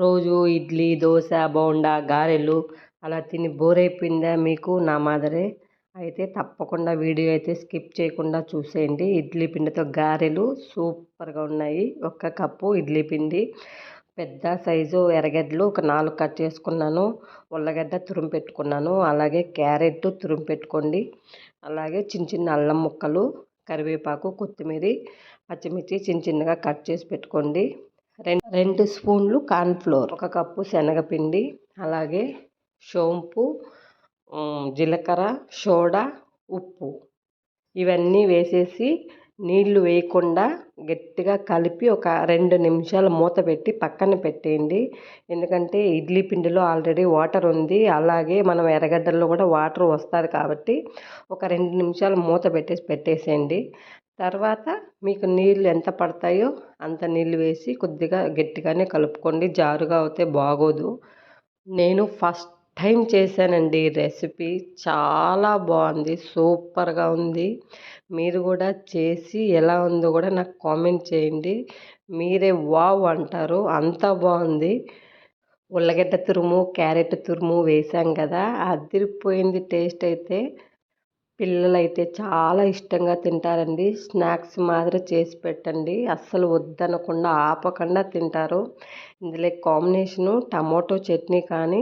రోజు ఇడ్లీ దోశ బోండా గారెలు అలా తిని బోర్ అయిపోయిందా మీకు నా మాదిరే? అయితే తప్పకుండా వీడియో అయితే స్కిప్ చేయకుండా చూసేయండి. ఇడ్లీ పిండితో గారెలు సూపర్గా ఉన్నాయి. ఒక్క కప్పు ఇడ్లీ పిండి. పెద్ద సైజు ఎర్రగడ్డలు ఒక నాలుగు కట్ చేసుకున్నాను. ఉల్లగడ్డ తురుము పెట్టుకున్నాను. అలాగే క్యారెట్ తురుము పెట్టుకోండి. అలాగే చిన్న చిన్న అల్లం ముక్కలు కరివేపాకు కొత్తిమీర పచ్చిమిర్చి చిన్న చిన్నగా కట్ చేసి పెట్టుకోండి. రెండు రెండు స్పూన్లు కార్న్ఫ్లోర్ ఒక కప్పు శనగపిండి అలాగే సోంపు జీలకర్ర సోడా ఉప్పు. ఇవన్నీ వేసేసి నీళ్ళు వేయకుండా గట్టిగా కలిపి ఒక రెండు నిమిషాలు మూత పెట్టి పక్కన పెట్టేయండి. ఎందుకంటే ఇడ్లీ పిండిలో ఆల్రెడీ వాటర్ ఉంది. అలాగే మనం ఎర్రగడ్డల్లో కూడా వాటర్ వస్తుంది కాబట్టి ఒక రెండు నిమిషాలు మూత పెట్టేసి పెట్టేసేయండి. తర్వాత మీకు నీళ్ళు ఎంత పడతాయో అంత నీళ్ళు వేసి కొద్దిగా గట్టిగానే కలుపుకోండి. జారుగా అవుతే బాగోదు. నేను ఫస్ట్ టైం చేశానండి రెసిపీ. చాలా బాగుంది. సూపర్గా ఉంది. మీరు కూడా చేసి ఎలా ఉందో కూడా నాకు కామెంట్ చేయండి. మీరే వావ్ అంటారు. అంత బాగుంది. ఉల్లగడ్డ తురుము క్యారెట్ తురుము వేసాం కదా అదిరిపోయింది టేస్ట్ అయితే. పిల్లలైతే చాలా ఇష్టంగా తింటారండి. స్నాక్స్ మాదిరి చేసి పెట్టండి. అస్సలు వద్దనకుండా ఆపకుండా తింటారు. ఇందులో కాంబినేషను టమోటో చట్నీ కానీ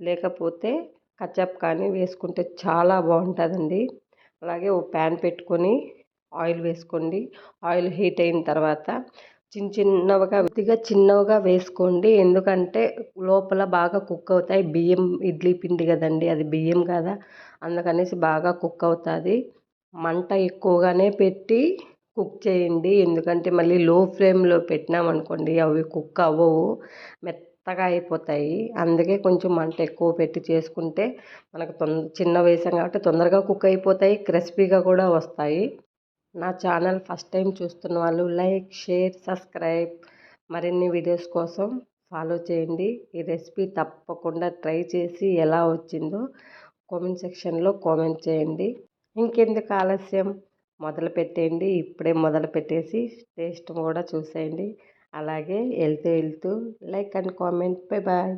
లేకపోతే కచప్ కానీ వేసుకుంటే చాలా బాగుంటుందండి. అలాగే ఓ ప్యాన్ పెట్టుకొని ఆయిల్ వేసుకోండి. ఆయిల్ హీట్ అయిన తర్వాత చిన్న చిన్నవిగా కొద్దిగా చిన్నవిగా వేసుకోండి. ఎందుకంటే లోపల బాగా కుక్ అవుతాయి. బియ్యం ఇడ్లీ పిండి కదండి అది బియ్యం కదా. అందుకనేసి బాగా కుక్ అవుతుంది. మంట ఎక్కువగానే పెట్టి కుక్ చేయండి. ఎందుకంటే మళ్ళీ లో ఫ్లేమ్లో పెట్టినామనుకోండి అవి కుక్ అవ్వవు. మెత్తగా అయిపోతాయి. అందుకే కొంచెం మంట ఎక్కువ పెట్టి చేసుకుంటే మనకు తొంద చిన్న వేసాం కాబట్టి తొందరగా కుక్ అయిపోతాయి. క్రిస్పీగా కూడా వస్తాయి. నా ఛానల్ ఫస్ట్ టైం చూస్తున్న వాళ్ళు లైక్ షేర్ సబ్స్క్రైబ్ మరిన్ని వీడియోస్ కోసం ఫాలో చేయండి. ఈ రెసిపీ తప్పకుండా ట్రై చేసి ఎలా వచ్చిందో కామెంట్ సెక్షన్లో కామెంట్ చేయండి. ఇంకెందుకు ఆలస్యం? మొదలు పెట్టేయండి. ఇప్పుడే మొదలు పెట్టేసి టేస్ట్ కూడా చూసేయండి. అలాగే వెళ్తూ వెళ్తూ like and comment. Bye bye.